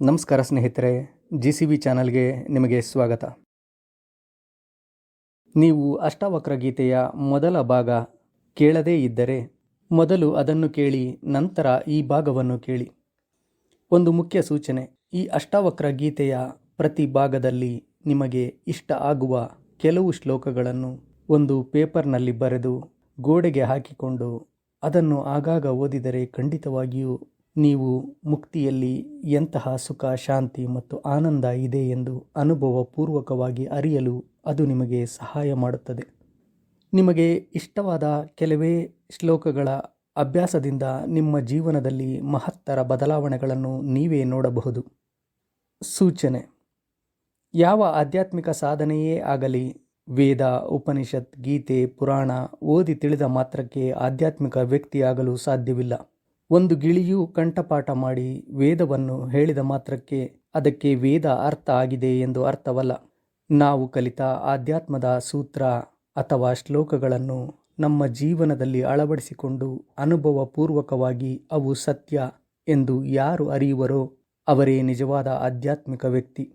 ನಮಸ್ಕಾರ ಸ್ನೇಹಿತರೆ, G C B ಚಾನಲ್ಗೆ ನಿಮಗೆ ಸ್ವಾಗತ. ನೀವು ಅಷ್ಟಾವಕ್ರ ಗೀತೆಯ ಮೊದಲ ಭಾಗ ಕೇಳದೇ ಇದ್ದರೆ ಮೊದಲು ಅದನ್ನು ಕೇಳಿ, ನಂತರ ಈ ಭಾಗವನ್ನು ಕೇಳಿ. ಒಂದು ಮುಖ್ಯ ಸೂಚನೆ, ಈ ಅಷ್ಟಾವಕ್ರ ಗೀತೆಯ ಪ್ರತಿ ಭಾಗದಲ್ಲಿ ನಿಮಗೆ ಇಷ್ಟ ಆಗುವ ಕೆಲವು ಶ್ಲೋಕಗಳನ್ನು ಒಂದು ಪೇಪರ್ನಲ್ಲಿ ಬರೆದು ಗೋಡೆಗೆ ಹಾಕಿಕೊಂಡು ಅದನ್ನು ಆಗಾಗ ಓದಿದರೆ ಖಂಡಿತವಾಗಿಯೂ ನೀವು ಮುಕ್ತಿಯಲ್ಲಿ ಎಂತಹ ಸುಖ, ಶಾಂತಿ ಮತ್ತು ಆನಂದ ಇದೆ ಎಂದು ಅನುಭವಪೂರ್ವಕವಾಗಿ ಅರಿಯಲು ಅದು ನಿಮಗೆ ಸಹಾಯ ಮಾಡುತ್ತದೆ. ನಿಮಗೆ ಇಷ್ಟವಾದ ಕೆಲವೇ ಶ್ಲೋಕಗಳ ಅಭ್ಯಾಸದಿಂದ ನಿಮ್ಮ ಜೀವನದಲ್ಲಿ ಮಹತ್ತರ ಬದಲಾವಣೆಗಳನ್ನು ನೀವೇ ನೋಡಬಹುದು. ಸೂಚನೆ. ಯಾವ ಆಧ್ಯಾತ್ಮಿಕ ಸಾಧನೆಯೇ ಆಗಲಿ, ವೇದ, ಉಪನಿಷತ್, ಗೀತೆ, ಪುರಾಣ ಓದಿ ತಿಳಿದ ಮಾತ್ರಕ್ಕೆ ಆಧ್ಯಾತ್ಮಿಕ ವ್ಯಕ್ತಿಯಾಗಲು ಸಾಧ್ಯವಿಲ್ಲ. ಒಂದು ಗಿಳಿಯು ಕಂಠಪಾಠ ಮಾಡಿ ವೇದವನ್ನು ಹೇಳಿದ ಮಾತ್ರಕ್ಕೆ ಅದಕ್ಕೆ ವೇದ ಅರ್ಥ ಆಗಿದೆ ಎಂದು ಅರ್ಥವಲ್ಲ. ನಾವು ಕಲಿತ ಆಧ್ಯಾತ್ಮದ ಸೂತ್ರ ಅಥವಾ ಶ್ಲೋಕಗಳನ್ನು ನಮ್ಮ ಜೀವನದಲ್ಲಿ ಅಳವಡಿಸಿಕೊಂಡು ಅನುಭವಪೂರ್ವಕವಾಗಿ ಅವು ಸತ್ಯ ಎಂದು ಯಾರು ಅರಿಯುವರೋ ಅವರೇ ನಿಜವಾದ ಆಧ್ಯಾತ್ಮಿಕ ವ್ಯಕ್ತಿ.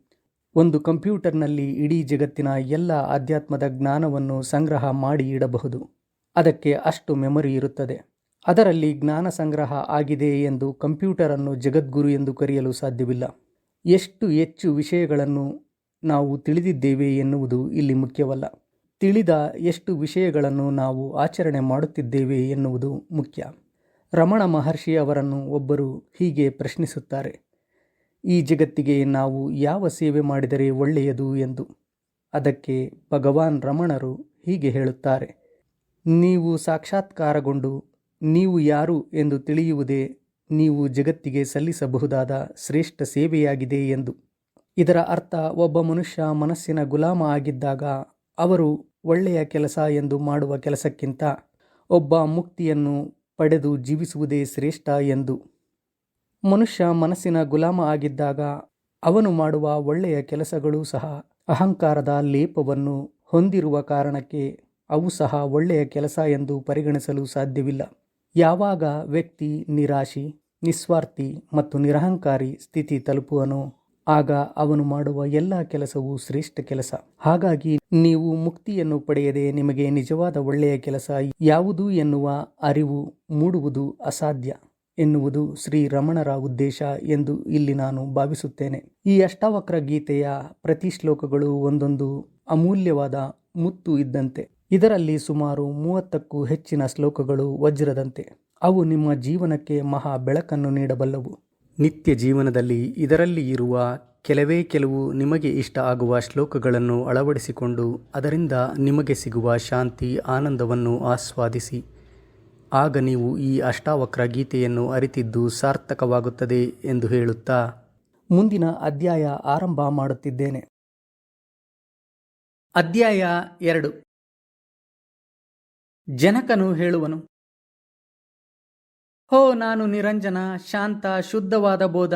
ಒಂದು ಕಂಪ್ಯೂಟರ್ನಲ್ಲಿ ಇಡೀ ಜಗತ್ತಿನ ಎಲ್ಲ ಆಧ್ಯಾತ್ಮದ ಜ್ಞಾನವನ್ನು ಸಂಗ್ರಹ ಮಾಡಿ ಇಡಬಹುದು. ಅದಕ್ಕೆ ಅಷ್ಟು ಮೆಮೊರಿ ಇರುತ್ತದೆ. ಅದರಲ್ಲಿ ಜ್ಞಾನ ಸಂಗ್ರಹ ಆಗಿದೆ ಎಂದು ಕಂಪ್ಯೂಟರನ್ನು ಜಗದ್ಗುರು ಎಂದು ಕರೆಯಲು ಸಾಧ್ಯವಿಲ್ಲ. ಎಷ್ಟು ಹೆಚ್ಚು ವಿಷಯಗಳನ್ನು ನಾವು ತಿಳಿದಿದ್ದೇವೆ ಎನ್ನುವುದು ಇಲ್ಲಿ ಮುಖ್ಯವಲ್ಲ. ತಿಳಿದ ಎಷ್ಟು ವಿಷಯಗಳನ್ನು ನಾವು ಆಚರಣೆ ಮಾಡುತ್ತಿದ್ದೇವೆ ಎನ್ನುವುದು ಮುಖ್ಯ. ರಮಣ ಮಹರ್ಷಿ ಅವರನ್ನು ಒಬ್ಬರು ಹೀಗೆ ಪ್ರಶ್ನಿಸುತ್ತಾರೆ. ಈ ಜಗತ್ತಿಗೆ ನಾವು ಯಾವ ಸೇವೆ ಮಾಡಿದರೆ ಒಳ್ಳೆಯದು ಎಂದು. ಅದಕ್ಕೆ ಭಗವಾನ್ ರಮಣರು ಹೀಗೆ ಹೇಳುತ್ತಾರೆ. ನೀವು ಸಾಕ್ಷಾತ್ಕಾರಗೊಂಡು ನೀವು ಯಾರು ಎಂದು ತಿಳಿಯುವುದೇ ನೀವು ಜಗತ್ತಿಗೆ ಸಲ್ಲಿಸಬಹುದಾದ ಶ್ರೇಷ್ಠ ಸೇವೆಯಾಗಿದೆ ಎಂದು. ಇದರ ಅರ್ಥ ಒಬ್ಬ ಮನುಷ್ಯ ಮನಸ್ಸಿನ ಗುಲಾಮ ಆಗಿದ್ದಾಗ ಅವರು ಒಳ್ಳೆಯ ಕೆಲಸ ಎಂದು ಮಾಡುವ ಕೆಲಸಕ್ಕಿಂತ ಒಬ್ಬ ಮುಕ್ತಿಯನ್ನು ಪಡೆದು ಜೀವಿಸುವುದೇ ಶ್ರೇಷ್ಠ ಎಂದು. ಮನುಷ್ಯ ಮನಸ್ಸಿನ ಗುಲಾಮ ಆಗಿದ್ದಾಗ ಅವನು ಮಾಡುವ ಒಳ್ಳೆಯ ಕೆಲಸಗಳು ಸಹ ಅಹಂಕಾರದ ಲೇಪವನ್ನು ಹೊಂದಿರುವ ಕಾರಣಕ್ಕೆ ಅವು ಸಹ ಒಳ್ಳೆಯ ಕೆಲಸ ಎಂದು ಪರಿಗಣಿಸಲು ಸಾಧ್ಯವಿಲ್ಲ. ಯಾವಾಗ ವ್ಯಕ್ತಿ ನಿರಾಶಿ, ನಿಸ್ವಾರ್ಥಿ ಮತ್ತು ನಿರಹಂಕಾರಿ ಸ್ಥಿತಿ ತಲುಪುವನೋ, ಆಗ ಅವನು ಮಾಡುವ ಎಲ್ಲ ಕೆಲಸವೂ ಶ್ರೇಷ್ಠ ಕೆಲಸ. ಹಾಗಾಗಿ ನೀವು ಮುಕ್ತಿಯನ್ನು ಪಡೆಯದೆ ನಿಮಗೆ ನಿಜವಾದ ಒಳ್ಳೆಯ ಕೆಲಸ ಯಾವುದು ಎನ್ನುವ ಅರಿವು ಮೂಡುವುದು ಅಸಾಧ್ಯ ಎನ್ನುವುದು ಶ್ರೀ ರಮಣರ ಉದ್ದೇಶ ಎಂದು ಇಲ್ಲಿ ನಾನು ಭಾವಿಸುತ್ತೇನೆ. ಈ ಅಷ್ಟಾವಕ್ರ ಗೀತೆಯ ಪ್ರತಿ ಶ್ಲೋಕಗಳು ಒಂದೊಂದು ಅಮೂಲ್ಯವಾದ ಮುತ್ತು ಇದ್ದಂತೆ. ಇದರಲ್ಲಿ ಸುಮಾರು ಮೂವತ್ತಕ್ಕೂ ಹೆಚ್ಚಿನ ಶ್ಲೋಕಗಳು ವಜ್ರದಂತೆ. ಅವು ನಿಮ್ಮ ಜೀವನಕ್ಕೆ ಮಹಾ ಬೆಳಕನ್ನು ನೀಡಬಲ್ಲವು. ನಿತ್ಯ ಜೀವನದಲ್ಲಿ ಇದರಲ್ಲಿ ಇರುವ ಕೆಲವೇ ಕೆಲವು ನಿಮಗೆ ಇಷ್ಟ ಆಗುವ ಶ್ಲೋಕಗಳನ್ನು ಅಳವಡಿಸಿಕೊಂಡು ಅದರಿಂದ ನಿಮಗೆ ಸಿಗುವ ಶಾಂತಿ, ಆನಂದವನ್ನು ಆಸ್ವಾದಿಸಿ. ಆಗ ನೀವು ಈ ಅಷ್ಟಾವಕ್ರ ಗೀತೆಯನ್ನು ಅರಿತಿದ್ದು ಸಾರ್ಥಕವಾಗುತ್ತದೆ ಎಂದು ಹೇಳುತ್ತಾ. ಮುಂದಿನ ಅಧ್ಯಾಯ ಆರಂಭ ಮಾಡುತ್ತಿದ್ದೇನೆ. ಅಧ್ಯಾಯ ಎರಡು. ಜನಕನು ಹೇಳುವನು, ಹೋ, ನಾನು ನಿರಂಜನ, ಶಾಂತ, ಶುದ್ಧವಾದ ಬೋಧ,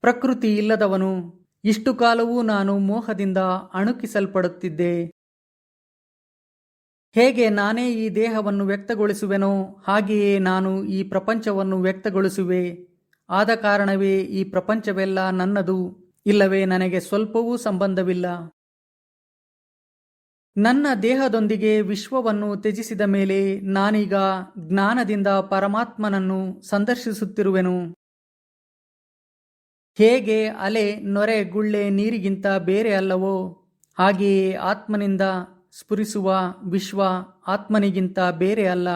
ಪ್ರಕೃತಿ ಇಲ್ಲದವನು, ಇಷ್ಟು ಕಾಲವೂ ನಾನು ಮೋಹದಿಂದ ಅಣುಕಿಸಲ್ಪಡುತ್ತಿದ್ದೆ. ಹೇಗೆ ನಾನೇ ಈ ದೇಹವನ್ನು ವ್ಯಕ್ತಗೊಳಿಸುವೆನೋ, ಹಾಗೆಯೇ ನಾನು ಈ ಪ್ರಪಂಚವನ್ನು ವ್ಯಕ್ತಗೊಳಿಸುವೆ. ಆದ ಕಾರಣವೇ ಈ ಪ್ರಪಂಚವೆಲ್ಲ ನನ್ನದು, ಇಲ್ಲವೇ ನನಗೆ ಸ್ವಲ್ಪವೂ ಸಂಬಂಧವಿಲ್ಲ. ನನ್ನ ದೇಹದೊಂದಿಗೆ ವಿಶ್ವವನ್ನು ತ್ಯಜಿಸಿದ ಮೇಲೆ ನಾನೀಗ ಜ್ಞಾನದಿಂದ ಪರಮಾತ್ಮನನ್ನು ಸಂದರ್ಶಿಸುತ್ತಿರುವೆನು. ಹೇಗೆ ಅಲೆ, ನೊರೆ, ಗುಳ್ಳೆ ನೀರಿಗಿಂತ ಬೇರೆ ಅಲ್ಲವೋ, ಹಾಗೆಯೇ ಆತ್ಮನಿಂದ ಸ್ಫುರಿಸುವ ವಿಶ್ವ ಆತ್ಮನಿಗಿಂತ ಬೇರೆ ಅಲ್ಲ.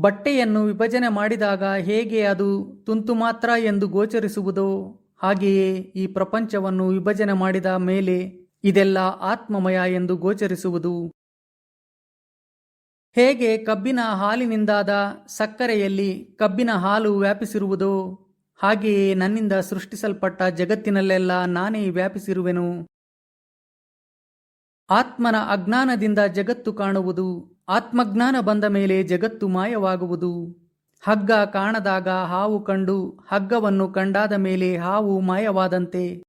ಬಟ್ಟೆಯನ್ನು ವಿಭಜನೆ ಮಾಡಿದಾಗ ಹೇಗೆ ಅದು ತುಂತು ಮಾತ್ರ ಎಂದು ಗೋಚರಿಸುವುದೋ, ಹಾಗೆಯೇ ಈ ಪ್ರಪಂಚವನ್ನು ವಿಭಜನೆ ಮಾಡಿದ ಮೇಲೆ ಇದೆಲ್ಲ ಆತ್ಮಮಯ ಎಂದು ಗೋಚರಿಸುವುದು. ಹೇಗೆ ಕಬ್ಬಿನ ಹಾಲಿನಿಂದಾದ ಸಕ್ಕರೆಯಲ್ಲಿ ಕಬ್ಬಿನ ಹಾಲು ವ್ಯಾಪಿಸಿರುವುದೋ, ಹಾಗೆಯೇ ನನ್ನಿಂದ ಸೃಷ್ಟಿಸಲ್ಪಟ್ಟ ಜಗತ್ತಿನಲ್ಲೆಲ್ಲ ನಾನೇ ವ್ಯಾಪಿಸಿರುವೆನು. ಆತ್ಮನ ಅಜ್ಞಾನದಿಂದ ಜಗತ್ತು ಕಾಣುವುದು, ಆತ್ಮಜ್ಞಾನ ಬಂದ ಮೇಲೆ ಜಗತ್ತು ಮಾಯವಾಗುವುದು. ಹಗ್ಗ ಕಾಣದಾಗ ಹಾವು ಕಂಡು, ಹಗ್ಗವನ್ನು ಕಂಡಾದ ಮೇಲೆ ಹಾವು ಮಾಯವಾದಂತೆ.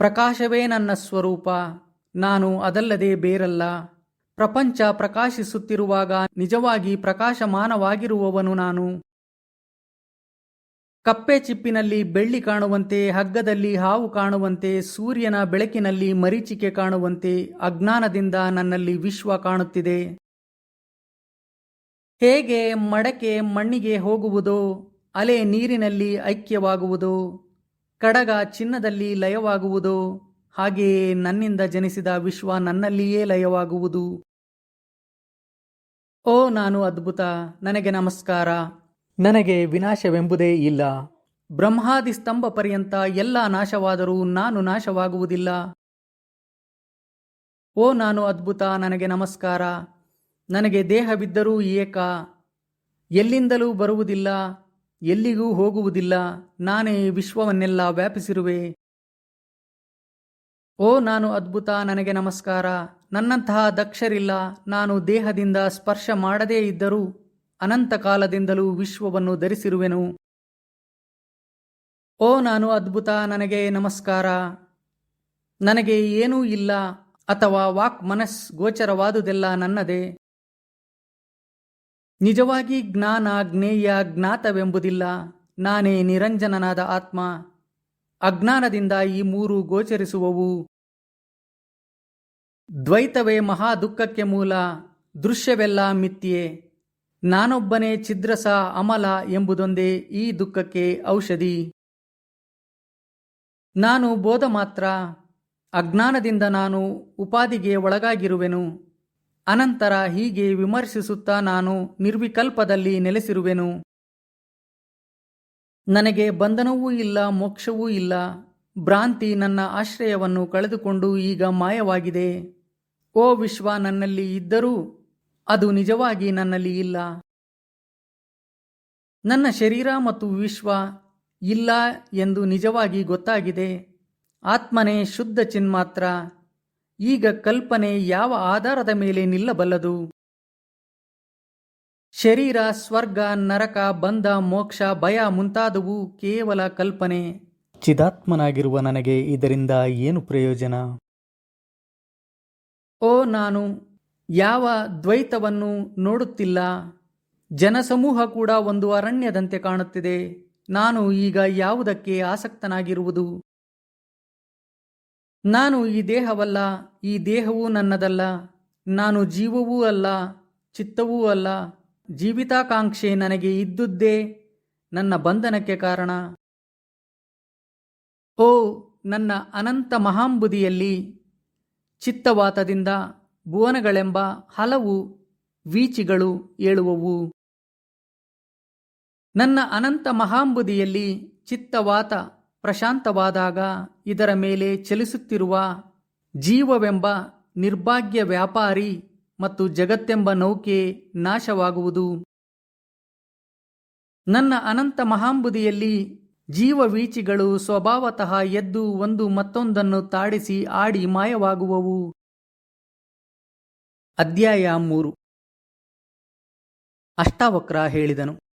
ಪ್ರಕಾಶವೇ ನನ್ನ ಸ್ವರೂಪ, ನಾನು ಅದಲ್ಲದೆ ಬೇರಲ್ಲ. ಪ್ರಪಂಚ ಪ್ರಕಾಶಿಸುತ್ತಿರುವಾಗ ನಿಜವಾಗಿ ಪ್ರಕಾಶಮಾನವಾಗಿರುವವನು ನಾನು. ಕಪ್ಪೆ ಚಿಪ್ಪಿನಲ್ಲಿ ಬೆಳ್ಳಿ ಕಾಣುವಂತೆ, ಹಗ್ಗದಲ್ಲಿ ಹಾವು ಕಾಣುವಂತೆ, ಸೂರ್ಯನ ಬೆಳಕಿನಲ್ಲಿ ಮರೀಚಿಕೆ ಕಾಣುವಂತೆ, ಅಜ್ಞಾನದಿಂದ ನನ್ನಲ್ಲಿ ವಿಶ್ವ ಕಾಣುತ್ತಿದೆ. ಹೇಗೆ ಮಡಕೆ ಮಣ್ಣಿಗೆ ಹೋಗುವುದೋ, ಅಲೆ ನೀರಿನಲ್ಲಿ ಐಕ್ಯವಾಗುವುದೋ ಕಡಗ ಚಿನ್ನದಲ್ಲಿ ಲಯವಾಗುವುದೋ, ಹಾಗೆಯೇ ನನ್ನಿಂದ ಜನಿಸಿದ ವಿಶ್ವ ನನ್ನಲ್ಲಿಯೇ ಲಯವಾಗುವುದು. ಓ ನಾನು ಅದ್ಭುತ, ನನಗೆ ನಮಸ್ಕಾರ. ನನಗೆ ವಿನಾಶವೆಂಬುದೇ ಇಲ್ಲ. ಬ್ರಹ್ಮಾದಿ ಸ್ತಂಭ ಪರ್ಯಂತ ಎಲ್ಲ ನಾಶವಾದರೂ ನಾನು ನಾಶವಾಗುವುದಿಲ್ಲ. ಓ ನಾನು ಅದ್ಭುತ, ನನಗೆ ನಮಸ್ಕಾರ. ನನಗೆ ದೇಹವಿದ್ದರೂ ಏಕ. ಎಲ್ಲಿಂದಲೂ ಬರುವುದಿಲ್ಲ. ಎಲ್ಲಿಗೂ ಹೋಗುವುದಿಲ್ಲ, ನಾನೇ ವಿಶ್ವವನ್ನೆಲ್ಲ ವ್ಯಾಪಿಸಿರುವೆ. ಓ ನಾನು ಅದ್ಭುತ, ನನಗೆ ನಮಸ್ಕಾರ. ನನ್ನಂತಹ ದಕ್ಷರಿಲ್ಲ, ನಾನು ದೇಹದಿಂದ ಸ್ಪರ್ಶ ಮಾಡದೇ ಇದ್ದರೂ ಅನಂತ ಕಾಲದಿಂದಲೂ ವಿಶ್ವವನ್ನು ಧರಿಸಿರುವೆನು. ಓ ನಾನು ಅದ್ಭುತ, ನನಗೆ ನಮಸ್ಕಾರ. ನನಗೆ ಏನೂ ಇಲ್ಲ, ಅಥವಾ ವಾಕ್ ಮನಸ್ ಗೋಚರವಾದುದೆಲ್ಲ ನನ್ನದೇ. ನಿಜವಾಗಿ ಜ್ಞಾನ ಜ್ಞೇಯ ಜ್ಞಾತವೆಂಬುದಿಲ್ಲ. ನಾನೇ ನಿರಂಜನನಾದ ಆತ್ಮ. ಅಜ್ಞಾನದಿಂದ ಈ ಮೂರು ಗೋಚರಿಸುವವು. ದ್ವೈತವೇ ಮಹಾ ದುಃಖಕ್ಕೆ ಮೂಲ. ದೃಶ್ಯವೆಲ್ಲ ಮಿಥ್ಯೆ. ನಾನೊಬ್ಬನೇ ಛಿದ್ರಸ ಅಮಲ ಎಂಬುದೊಂದೇ ಈ ದುಃಖಕ್ಕೆ ಔಷಧಿ. ನಾನು ಬೋಧ ಮಾತ್ರ ಅಜ್ಞಾನದಿಂದ ನಾನು ಉಪಾಧಿಗೆ ಒಳಗಾಗಿರುವೆನು. ಅನಂತರ ಹೀಗೆ ವಿಮರ್ಶಿಸುತ್ತಾ ನಾನು ನಿರ್ವಿಕಲ್ಪದಲ್ಲಿ ನೆಲೆಸಿರುವೆನು. ನನಗೆ ಬಂಧನವೂ ಇಲ್ಲ, ಮೋಕ್ಷವೂ ಇಲ್ಲ. ಭ್ರಾಂತಿ ನನ್ನ ಆಶ್ರಯವನ್ನು ಕಳೆದುಕೊಂಡು ಈಗ ಮಾಯವಾಗಿದೆ. ಓ ವಿಶ್ವ, ನನ್ನಲ್ಲಿ ಇದ್ದರೂ ಅದು ನಿಜವಾಗಿ ನನ್ನಲ್ಲಿ ಇಲ್ಲ. ನನ್ನ ಶರೀರ ಮತ್ತು ವಿಶ್ವ ಇಲ್ಲ ಎಂದು ನಿಜವಾಗಿ ಗೊತ್ತಾಗಿದೆ. ಆತ್ಮನೇ ಶುದ್ಧ ಚಿನ್ಮಾತ್ರ. ಈಗ ಕಲ್ಪನೆ ಯಾವ ಆಧಾರದ ಮೇಲೆ ನಿಲ್ಲಬಲ್ಲದು? ಶರೀರ ಸ್ವರ್ಗ ನರಕ ಬಂಧ ಮೋಕ್ಷ ಭಯ ಮುಂತಾದವು ಕೇವಲ ಕಲ್ಪನೆ. ಚಿದಾತ್ಮನಾಗಿರುವ ನನಗೆ ಇದರಿಂದ ಏನು ಪ್ರಯೋಜನ? ಓ ನಾನು ಯಾವ ದ್ವೈತವನ್ನು ನೋಡುತ್ತಿಲ್ಲ. ಜನಸಮೂಹ ಕೂಡ ಒಂದು ಅರಣ್ಯದಂತೆ ಕಾಣುತ್ತಿದೆ. ನಾನು ಈಗ ಯಾವುದಕ್ಕೆ ಆಸಕ್ತನಾಗಿರುವುದು? ನಾನು ಈ ದೇಹವಲ್ಲ, ಈ ದೇಹವೂ ನನ್ನದಲ್ಲ, ನಾನು ಜೀವವೂ ಅಲ್ಲ, ಚಿತ್ತವೂ ಅಲ್ಲ, ಜೀವಿತಾಕಾಂಕ್ಷೆ ನನಗೆ ಇದ್ದುದೇ ನನ್ನ ಬಂಧನಕ್ಕೆ ಕಾರಣ. ಓ, ನನ್ನ ಅನಂತ ಮಹಾಂಬುದಿಯಲ್ಲಿ, ಚಿತ್ತವಾತದಿಂದ ಭುವನಗಳೆಂಬ ಹಲವು ವೀಚಿಗಳು ಏಳುವವು. ನನ್ನ ಅನಂತ ಮಹಾಂಬುದಿಯಲ್ಲಿ ಚಿತ್ತವಾತ ಪ್ರಶಾಂತವಾದಾಗ ಇದರ ಮೇಲೆ ಚಲಿಸುತ್ತಿರುವ ಜೀವವೆಂಬ ನಿರ್ಭಾಗ್ಯ ವ್ಯಾಪಾರಿ ಮತ್ತು ಜಗತ್ತೆಂಬ ನೌಕೆ ನಾಶವಾಗುವುದು. ನನ್ನ ಅನಂತ ಮಹಾಂಬುದಿಯಲ್ಲಿ ಜೀವವೀಚಿಗಳು ಸ್ವಭಾವತಃ ಎದ್ದು ಒಂದು ಮತ್ತೊಂದನ್ನು ತಾಡಿಸಿ ಆಡಿ ಮಾಯವಾಗುವವು. ಅಧ್ಯಾಯ ಮೂರು. ಅಷ್ಟಾವಕ್ರ ಹೇಳಿದನು.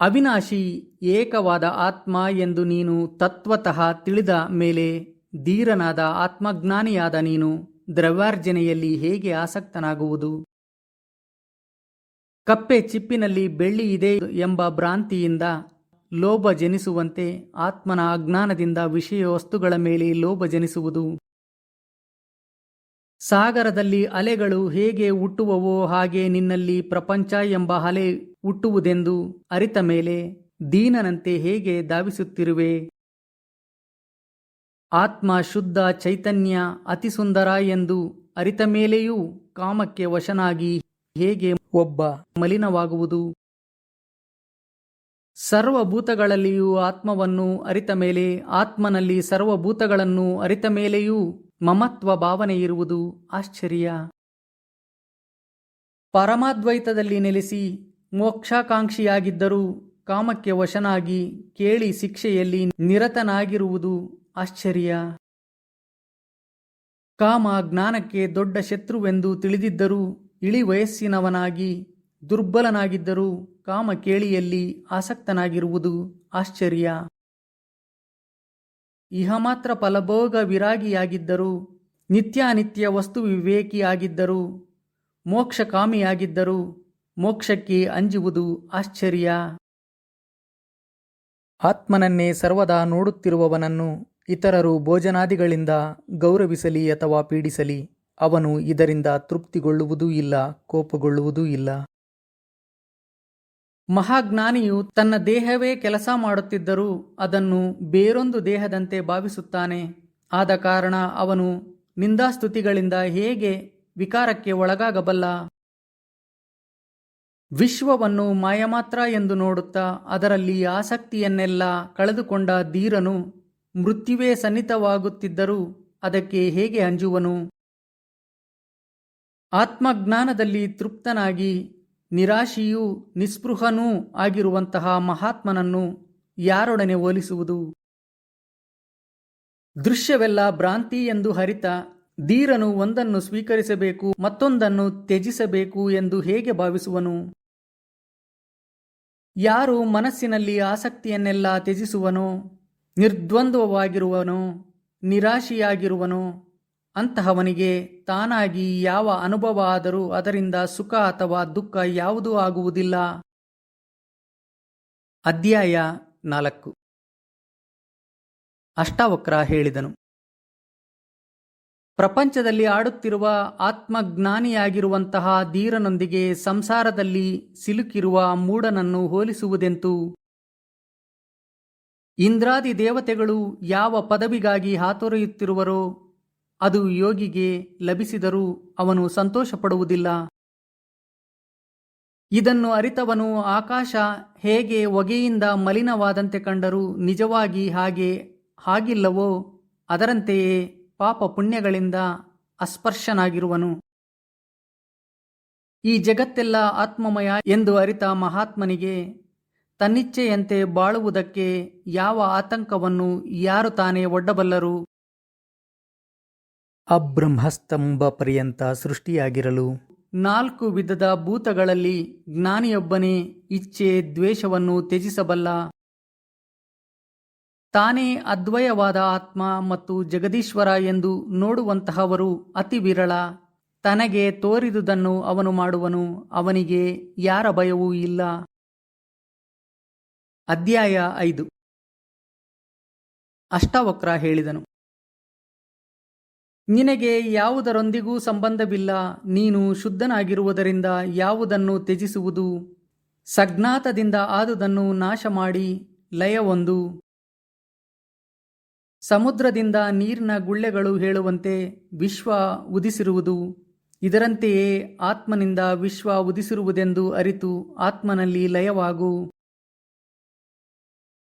ಅವಿನಾಶಿ ಏಕವಾದ ಆತ್ಮ ಎಂದು ನೀನು ತತ್ವತಃ ತಿಳಿದ ಮೇಲೆ ಧೀರನಾದ ಆತ್ಮಜ್ಞಾನಿಯಾದ ನೀನು ದ್ರವ್ಯಾರ್ಜನೆಯಲ್ಲಿ ಹೇಗೆ ಆಸಕ್ತನಾಗುವುದು? ಕಪ್ಪೆ ಚಿಪ್ಪಿನಲ್ಲಿ ಬೆಳ್ಳಿ ಇದೆ ಎಂಬ ಭ್ರಾಂತಿಯಿಂದ ಲೋಭ ಜನಿಸುವಂತೆ ಆತ್ಮನ ಅಜ್ಞಾನದಿಂದ ವಿಷಯ ವಸ್ತುಗಳ ಮೇಲೆ ಲೋಭ ಜನಿಸುವುದು. ಸಾಗರದಲ್ಲಿ ಅಲೆಗಳು ಹೇಗೆ ಹುಟ್ಟುವವೋ ಹಾಗೆ ನಿನ್ನಲ್ಲಿ ಪ್ರಪಂಚ ಎಂಬ ಅಲೆ ಹುಟ್ಟುವುದೆಂದು ಅರಿತ ಮೇಲೆ ದೀನನಂತೆ ಹೇಗೆ ಧಾವಿಸುತ್ತಿರುವೆ? ಆತ್ಮ ಶುದ್ಧ ಚೈತನ್ಯ ಅತಿ ಸುಂದರ ಎಂದು ಅರಿತ ಮೇಲೆಯೂ ಕಾಮಕ್ಕೆ ವಶನಾಗಿ ಹೇಗೆ ಒಬ್ಬ ಮಲಿನವಾಗುವುದು? ಸರ್ವಭೂತಗಳಲ್ಲಿಯೂ ಆತ್ಮವನ್ನು ಅರಿತ ಮೇಲೆ, ಆತ್ಮನಲ್ಲಿ ಸರ್ವಭೂತಗಳನ್ನು ಅರಿತ ಮೇಲೆಯೂ ಮಮತ್ವ ಭಾವನೆ ಇರುವುದು ಆಶ್ಚರ್ಯ. ಪರಮಾದ್ವೈತದಲ್ಲಿ ನೆಲೆಸಿ ಮೋಕ್ಷಾಕಾಂಕ್ಷಿಯಾಗಿದ್ದರೂ ಕಾಮಕ್ಕೆ ವಶನಾಗಿ ಕೇಳಿ ಶಿಕ್ಷೆಯಲ್ಲಿ ನಿರತನಾಗಿರುವುದು ಆಶ್ಚರ್ಯ. ಕಾಮ ಜ್ಞಾನಕ್ಕೆ ದೊಡ್ಡ ಶತ್ರುವೆಂದು ತಿಳಿದಿದ್ದರೂ ಇಳಿ ವಯಸ್ಸಿನವನಾಗಿ ದುರ್ಬಲನಾಗಿದ್ದರೂ ಕಾಮ ಕೇಳಿಯಲ್ಲಿ ಆಸಕ್ತನಾಗಿರುವುದು ಆಶ್ಚರ್ಯ. ಇಹ ಮಾತ್ರ ಫಲಭೋಗ ವಿರಾಗಿಯಾಗಿದ್ದರೂ, ನಿತ್ಯಾನಿತ್ಯ ವಸ್ತು ವಿವೇಕಿಯಾಗಿದ್ದರೂ, ಮೋಕ್ಷಕಾಮಿಯಾಗಿದ್ದರೂ ಮೋಕ್ಷಕ್ಕೆ ಅಂಜುವುದು ಆಶ್ಚರ್ಯ. ಆತ್ಮನನ್ನೇ ಸರ್ವದಾ ನೋಡುತ್ತಿರುವವನನ್ನು ಇತರರು ಭೋಜನಾದಿಗಳಿಂದ ಗೌರವಿಸಲಿ ಅಥವಾ ಪೀಡಿಸಲಿ, ಅವನು ಇದರಿಂದ ತೃಪ್ತಿಗೊಳ್ಳುವುದೂ ಇಲ್ಲ, ಕೋಪಗೊಳ್ಳುವುದೂ ಇಲ್ಲ. ಮಹಾಜ್ಞಾನಿಯು ತನ್ನ ದೇಹವೇ ಕೆಲಸ ಮಾಡುತ್ತಿದ್ದರೂ ಅದನ್ನು ಬೇರೊಂದು ದೇಹದಂತೆ ಭಾವಿಸುತ್ತಾನೆ. ಆದ ಕಾರಣ ಅವನು ನಿಂದಾಸ್ತುತಿಗಳಿಂದ ಹೇಗೆ ವಿಕಾರಕ್ಕೆ ಒಳಗಾಗಬಲ್ಲ? ವಿಶ್ವವನ್ನು ಮಾಯಮಾತ್ರ ಎಂದು ನೋಡುತ್ತಾ ಅದರಲ್ಲಿ ಆಸಕ್ತಿಯನ್ನೆಲ್ಲ ಕಳೆದುಕೊಂಡ ಧೀರನು ಮೃತ್ಯುವೇ ಸನ್ನಿತವಾಗುತ್ತಿದ್ದರೂ ಅದಕ್ಕೆ ಹೇಗೆ ಅಂಜುವನು? ಆತ್ಮಜ್ಞಾನದಲ್ಲಿ ತೃಪ್ತನಾಗಿ ನಿರಾಶಿಯೂ ನಿಸ್ಪೃಹನೂ ಆಗಿರುವಂತಹ ಮಹಾತ್ಮನನ್ನು ಯಾರೊಡನೆ ಹೋಲಿಸುವುದು? ದೃಶ್ಯವೆಲ್ಲ ಭ್ರಾಂತಿ ಎಂದು ಹರಿತ ಧೀರನು ಒಂದನ್ನು ಸ್ವೀಕರಿಸಬೇಕು, ಮತ್ತೊಂದನ್ನು ತ್ಯಜಿಸಬೇಕು ಎಂದು ಹೇಗೆ ಭಾವಿಸುವನು? ಯಾರು ಮನಸ್ಸಿನಲ್ಲಿ ಆಸಕ್ತಿಯನ್ನೆಲ್ಲ ತ್ಯಜಿಸುವನೋ, ನಿರ್ದ್ವಂದ್ವವಾಗಿರುವನೋ, ನಿರಾಶೆಯಾಗಿರುವನೋ, ಅಂತಹವನಿಗೆ ತಾನಾಗಿ ಯಾವ ಅನುಭವ ಆದರೂ ಅದರಿಂದ ಸುಖ ಅಥವಾ ದುಃಖ ಯಾವುದೂ ಆಗುವುದಿಲ್ಲ. ಅಧ್ಯಾಯ ನಾಲ್ಕು. ಅಷ್ಟಾವಕ್ರ ಹೇಳಿದನು. ಪ್ರಪಂಚದಲ್ಲಿ ಆಡುತ್ತಿರುವ ಆತ್ಮಜ್ಞಾನಿಯಾಗಿರುವಂತಹ ಧೀರನೊಂದಿಗೆ ಸಂಸಾರದಲ್ಲಿ ಸಿಲುಕಿರುವ ಮೂಢನನ್ನು ಹೋಲಿಸುವುದೆಂತು? ಇಂದ್ರಾದಿ ದೇವತೆಗಳು ಯಾವ ಪದವಿಗಾಗಿ ಹಾತೊರೆಯುತ್ತಿರುವರೋ, ಅದು ಯೋಗಿಗೆ ಲಭಿಸಿದರೂ ಅವನು ಸಂತೋಷಪಡುವುದಿಲ್ಲ. ಇದನ್ನು ಅರಿತವನು ಆಕಾಶ ಹೇಗೆ ಹೊಗೆಯಿಂದ ಮಲಿನವಾದಂತೆ ಕಂಡರೂ ನಿಜವಾಗಿ ಹಾಗೆ, ಹಾಗಿಲ್ಲವೋ, ಅದರಂತೆಯೇ ಪಾಪ ಪುಣ್ಯಗಳಿಂದ ಅಸ್ಪರ್ಶನಾಗಿರುವನು. ಈ ಜಗತ್ತೆಲ್ಲ ಆತ್ಮಮಯ ಎಂದು ಅರಿತ ಮಹಾತ್ಮನಿಗೆ ತನ್ನಿಚ್ಛೆಯಂತೆ ಬಾಳುವುದಕ್ಕೆ ಯಾವ ಆತಂಕವನ್ನು ಯಾರು ತಾನೇ ಒಡ್ಡಬಲ್ಲರು? ಅಬ್ರಹ್ಮಸ್ತಂಭ ಪರ್ಯಂತ ಸೃಷ್ಟಿಯಾಗಿರಲು. ನಾಲ್ಕು ವಿಧದ ಭೂತಗಳಲ್ಲಿ ಜ್ಞಾನಿಯೊಬ್ಬನೇ ಇಚ್ಛೆ ದ್ವೇಷವನ್ನು ತ್ಯಜಿಸಬಲ್ಲ. ತಾನೇ ಅದ್ವಯವಾದ ಆತ್ಮ ಮತ್ತು ಜಗದೀಶ್ವರ ಎಂದು ನೋಡುವಂತಹವರು ಅತಿ ವಿರಳ. ತನಗೆ ತೋರಿದುದನ್ನು ಅವನು ಮಾಡುವನು, ಅವನಿಗೆ ಯಾರ ಭಯವೂ ಇಲ್ಲ. ಅಧ್ಯಾಯ ಐದು. ಅಷ್ಟಾವಕ್ರ ಹೇಳಿದನು. ನಿನಗೆ ಯಾವುದರೊಂದಿಗೂ ಸಂಬಂಧವಿಲ್ಲ, ನೀನು ಶುದ್ಧನಾಗಿರುವುದರಿಂದ ಯಾವುದನ್ನು ತ್ಯಜಿಸುವುದು? ಸಜ್ಞಾತದಿಂದ ಆದುದನ್ನು ನಾಶ ಮಾಡಿ ಲಯವೊಂದು. ಸಮುದ್ರದಿಂದ ನೀರಿನ ಗುಳ್ಳೆಗಳು ಹೇಳುವಂತೆ ವಿಶ್ವ ಉದಿಸಿರುವುದು. ಇದರಂತೆಯೇ ಆತ್ಮನಿಂದ ವಿಶ್ವ ಉದಿಸಿರುವುದೆಂದು ಅರಿತು ಆತ್ಮನಲ್ಲಿ ಲಯವಾಗು.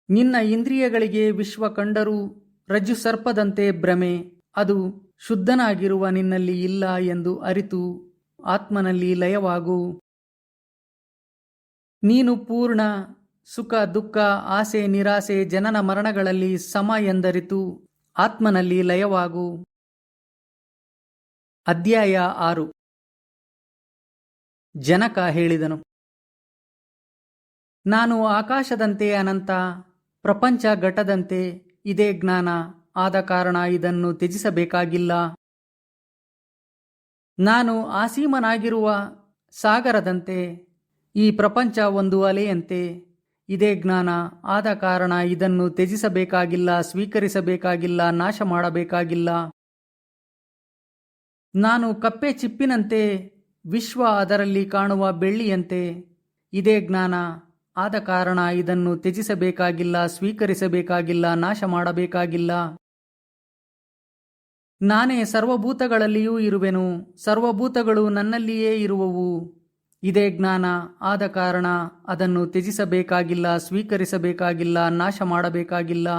ನಿನ್ನ ಇಂದ್ರಿಯಗಳಿಗೆ ವಿಶ್ವ ಕಂಡರೂ ರಜ್ಜು ಸರ್ಪದಂತೆ ಭ್ರಮೆ. ಅದು ಶುದ್ಧನಾಗಿರುವ ನಿನ್ನಲ್ಲಿ ಇಲ್ಲ ಎಂದು ಅರಿತು ಆತ್ಮನಲ್ಲಿ ಲಯವಾಗು. ನೀನು ಪೂರ್ಣ ಸುಖ, ದುಃಖ, ಆಸೆ, ನಿರಾಸೆ ಜನನ ಮರಣಗಳಲ್ಲಿ ಸಮ ಎಂದರಿತು. ಆತ್ಮನಲ್ಲಿ ಲಯವಾಗು. ಅಧ್ಯಾಯ ಆರು. ಜನಕ ಹೇಳಿದನು, ನಾನು ಆಕಾಶದಂತೆ ಅನಂತ, ಪ್ರಪಂಚ ಘಟದಂತೆ ಇದೇ ಜ್ಞಾನ, ಆದ ಕಾರಣ ಇದನ್ನು ತ್ಯಜಿಸಬೇಕಾಗಿಲ್ಲ. ನಾನು ಆಸೀಮನಾಗಿರುವ ಸಾಗರದಂತೆ, ಈ ಪ್ರಪಂಚ ಒಂದು ಅಲೆಯಂತೆ ಇದೇ ಜ್ಞಾನ. ಆದ ಕಾರಣ ಇದನ್ನು ತ್ಯಜಿಸಬೇಕಾಗಿಲ್ಲ, ಸ್ವೀಕರಿಸಬೇಕಾಗಿಲ್ಲ, ನಾಶ ಮಾಡಬೇಕಾಗಿಲ್ಲ. ನಾನು ಕಪ್ಪೆ ಚಿಪ್ಪಿನಂತೆ, ವಿಶ್ವ ಅದರಲ್ಲಿ ಕಾಣುವ ಬೆಳ್ಳಿಯಂತೆ. ಇದೇ ಜ್ಞಾನ. ಆದ ಕಾರಣ ಇದನ್ನು ತ್ಯಜಿಸಬೇಕಾಗಿಲ್ಲ, ಸ್ವೀಕರಿಸಬೇಕಾಗಿಲ್ಲ, ನಾಶ ಮಾಡಬೇಕಾಗಿಲ್ಲ. ನಾನೇ ಸರ್ವಭೂತಗಳಲ್ಲಿಯೂ ಇರುವೆನು. ಸರ್ವಭೂತಗಳು ನನ್ನಲ್ಲಿಯೇ ಇರುವವು. ಇದೇ ಜ್ಞಾನ ಆದ ಕಾರಣ ಅದನ್ನು ತ್ಯಜಿಸಬೇಕಾಗಿಲ್ಲ ಸ್ವೀಕರಿಸಬೇಕಾಗಿಲ್ಲ ನಾಶ ಮಾಡಬೇಕಾಗಿಲ್ಲ.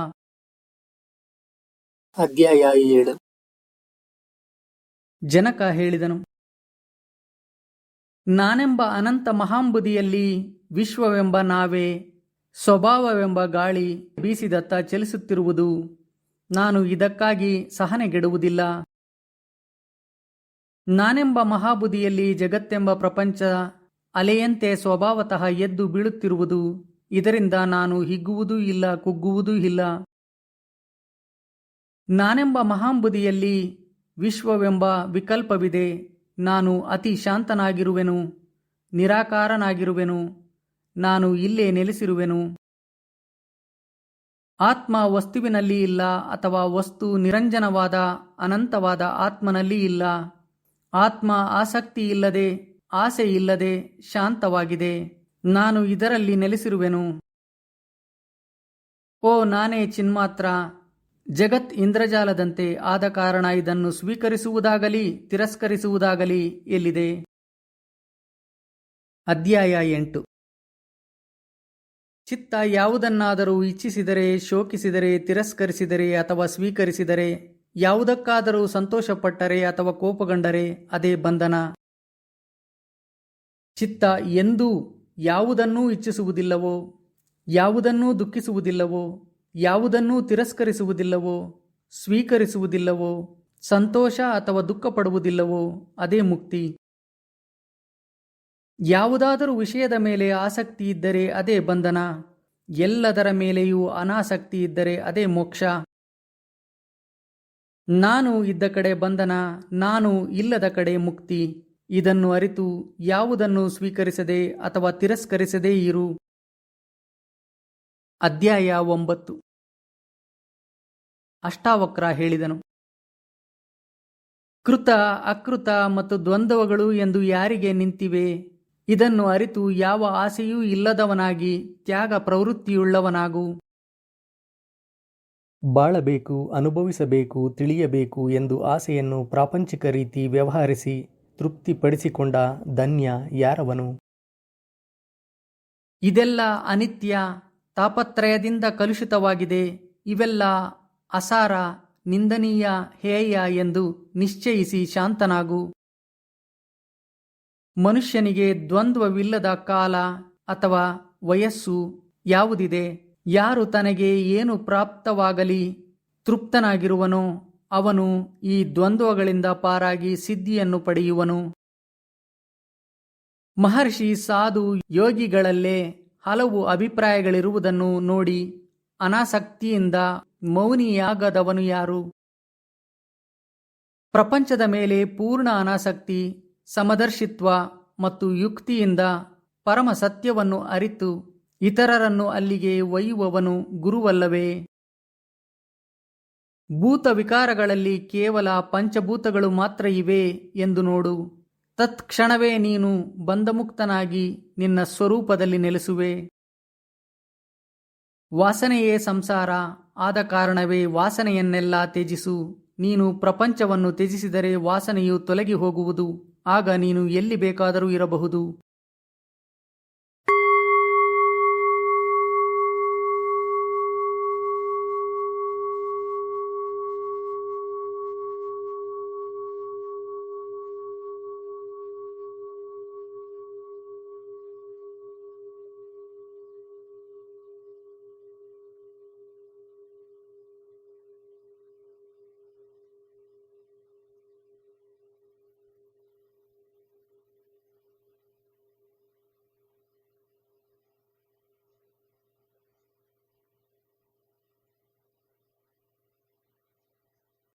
ಅಧ್ಯಾಯ ಏಳು. ಜನಕ ಹೇಳಿದನು ನಾನೆಂಬ ಅನಂತ ಮಹಾಂಬುದಿಯಲ್ಲಿ ವಿಶ್ವವೆಂಬ ನಾವೇ ಸ್ವಭಾವವೆಂಬ ಗಾಳಿ ಬೀಸಿದತ್ತ ಚಲಿಸುತ್ತಿರುವುದು ನಾನು ಇದಕ್ಕಾಗಿ ಸಹನೆಗೆಡುವುದಿಲ್ಲ. ನಾನೆಂಬ ಮಹಾಬುದಿಯಲ್ಲಿ ಜಗತ್ತೆಂಬ ಪ್ರಪಂಚ ಅಲೆಯಂತೆ ಸ್ವಭಾವತಃ ಎದ್ದು ಬೀಳುತ್ತಿರುವುದು. ಇದರಿಂದ ನಾನು ಹಿಗ್ಗುವುದೂ ಇಲ್ಲ, ಕುಗ್ಗುವುದೂ ಇಲ್ಲ. ನಾನೆಂಬ ಮಹಾಂಬುದಿಯಲ್ಲಿ ವಿಶ್ವವೆಂಬ ವಿಕಲ್ಪವಿದೆ. ನಾನು ಅತಿ ಶಾಂತನಾಗಿರುವೆನು, ನಿರಾಕಾರನಾಗಿರುವೆನು, ನಾನು ಇಲ್ಲೇ ನೆಲೆಸಿರುವೆನು. ಆತ್ಮ ವಸ್ತುವಿನಲ್ಲಿ ಇಲ್ಲ ಅಥವಾ ವಸ್ತು ನಿರಂಜನವಾದ, ಅನಂತವಾದ ಆತ್ಮನಲ್ಲಿ ಇಲ್ಲ. ಆತ್ಮ ಆಸಕ್ತಿ ಇಲ್ಲದೆ ಆಸೆ ಇಲ್ಲದೆ ಶಾಂತವಾಗಿದೆ. ನಾನು ಇದರಲ್ಲಿ ನೆಲೆಸಿರುವೆನು. ಓ ನಾನೇ ಚಿನ್ಮಾತ್ರ. ಜಗತ್ ಇಂದ್ರಜಾಲದಂತೆ ಆದ ಕಾರಣ ಇದನ್ನು ಸ್ವೀಕರಿಸುವುದಾಗಲಿ, ತಿರಸ್ಕರಿಸುವುದಾಗಲಿ ಎಲ್ಲಿದೆ? ಅಧ್ಯಾಯ ಎಂಟು. ಚಿತ್ತ ಯಾವುದನ್ನಾದರೂ ಇಚ್ಛಿಸಿದರೆ, ಶೋಕಿಸಿದರೆ, ತಿರಸ್ಕರಿಸಿದರೆ ಅಥವಾ ಸ್ವೀಕರಿಸಿದರೆ ಯಾವುದಕ್ಕಾದರೂ ಸಂತೋಷಪಟ್ಟರೆ ಅಥವಾ ಕೋಪಗೊಂಡರೆ ಅದೇ ಬಂಧನ. ಚಿತ್ತ ಎಂದೂ ಯಾವುದನ್ನೂ ಇಚ್ಛಿಸುವುದಿಲ್ಲವೋ, ಯಾವುದನ್ನೂ ದುಃಖಿಸುವುದಿಲ್ಲವೋ, ಯಾವುದನ್ನೂ ತಿರಸ್ಕರಿಸುವುದಿಲ್ಲವೋ, ಸ್ವೀಕರಿಸುವುದಿಲ್ಲವೋ, ಸಂತೋಷ ಅಥವಾ ದುಃಖ ಪಡುವುದಿಲ್ಲವೋ ಅದೇ ಮುಕ್ತಿ. ಯಾವುದಾದರೂ ವಿಷಯದ ಮೇಲೆ ಆಸಕ್ತಿ ಇದ್ದರೆ ಅದೇ ಬಂಧನ. ಎಲ್ಲದರ ಮೇಲೆಯೂ ಅನಾಸಕ್ತಿ ಇದ್ದರೆ ಅದೇ ಮೋಕ್ಷ. ನಾನು ಇದ್ದ ಕಡೆ ಬಂಧನ, ನಾನು ಇಲ್ಲದ ಕಡೆ ಮುಕ್ತಿ. ಇದನ್ನು ಅರಿತು ಯಾವುದನ್ನು ಸ್ವೀಕರಿಸದೆ ಅಥವಾ ತಿರಸ್ಕರಿಸದೇ ಇರು. ಅಧ್ಯಾಯ ಒಂಬತ್ತು. ಅಷ್ಟಾವಕ್ರ ಹೇಳಿದನು. ಕೃತ, ಅಕೃತ ಮತ್ತು ದ್ವಂದ್ವಗಳು ಎಂದು ಯಾರಿಗೆ ನಿಂತಿವೆ? ಇದನ್ನು ಅರಿತು ಯಾವ ಆಸೆಯೂ ಇಲ್ಲದವನಾಗಿ ತ್ಯಾಗ ಪ್ರವೃತ್ತಿಯುಳ್ಳವನಾಗು. ಬಾಳಬೇಕು, ಅನುಭವಿಸಬೇಕು, ತಿಳಿಯಬೇಕು ಎಂದು ಆಸೆಯನ್ನು ಪ್ರಾಪಂಚಿಕ ರೀತಿ ವ್ಯವಹರಿಸಿ ತೃಪ್ತಿಪಡಿಸಿಕೊಂಡ ಧನ್ಯ ಯಾರವನು? ಇದೆಲ್ಲ ಅನಿತ್ಯ, ತಾಪತ್ರಯದಿಂದ ಕಲುಷಿತವಾಗಿದೆ. ಇವೆಲ್ಲ ಅಸಾರ, ನಿಂದನೀಯ, ಹೇಯ ಎಂದು ನಿಶ್ಚಯಿಸಿ ಶಾಂತನಾಗು. ಮನುಷ್ಯನಿಗೆ ದ್ವಂದ್ವವಿಲ್ಲದ ಕಾಲ ಅಥವಾ ವಯಸ್ಸು ಯಾವುದಿದೆ? ಯಾರು ತನಗೆ ಏನು ಪ್ರಾಪ್ತವಾಗಲಿ ತೃಪ್ತನಾಗಿರುವನೋ ಅವನು ಈ ದ್ವಂದ್ವಗಳಿಂದ ಪಾರಾಗಿ ಸಿದ್ಧಿಯನ್ನು ಪಡೆಯುವನು. ಮಹರ್ಷಿ ಸಾಧು ಯೋಗಿಗಳಲ್ಲೇ ಹಲವು ಅಭಿಪ್ರಾಯಗಳಿರುವುದನ್ನು ನೋಡಿ ಅನಾಸಕ್ತಿಯಿಂದ ಮೌನಿಯಾಗದವನು ಯಾರು? ಪ್ರಪಂಚದ ಮೇಲೆ ಪೂರ್ಣ ಅನಾಸಕ್ತಿ, ಸಮದರ್ಶಿತ್ವ ಮತ್ತು ಯುಕ್ತಿಯಿಂದ ಪರಮ ಸತ್ಯವನ್ನು ಅರಿತು ಇತರರನ್ನು ಅಲ್ಲಿಗೆ ಒಯ್ಯುವವನು ಗುರುವಲ್ಲವೇ? ಭೂತ ವಿಕಾರಗಳಲ್ಲಿ ಕೇವಲ ಪಂಚಭೂತಗಳು ಮಾತ್ರ ಇವೆ ಎಂದು ನೋಡು. ತತ್ಕ್ಷಣವೇ ನೀನು ಬಂಧಮುಕ್ತನಾಗಿ ನಿನ್ನ ಸ್ವರೂಪದಲ್ಲಿ ನೆಲೆಸುವೆ. ವಾಸನೆಯೇ ಸಂಸಾರ, ಆದ ಕಾರಣವೇ ವಾಸನೆಯನ್ನೆಲ್ಲ ತ್ಯಜಿಸು. ನೀನು ಪ್ರಪಂಚವನ್ನು ತ್ಯಜಿಸಿದರೆ ವಾಸನೆಯು ತೊಲಗಿ ಹೋಗುವುದು. ಆಗ ನೀನು ಎಲ್ಲಿ ಬೇಕಾದರೂ ಇರಬಹುದು.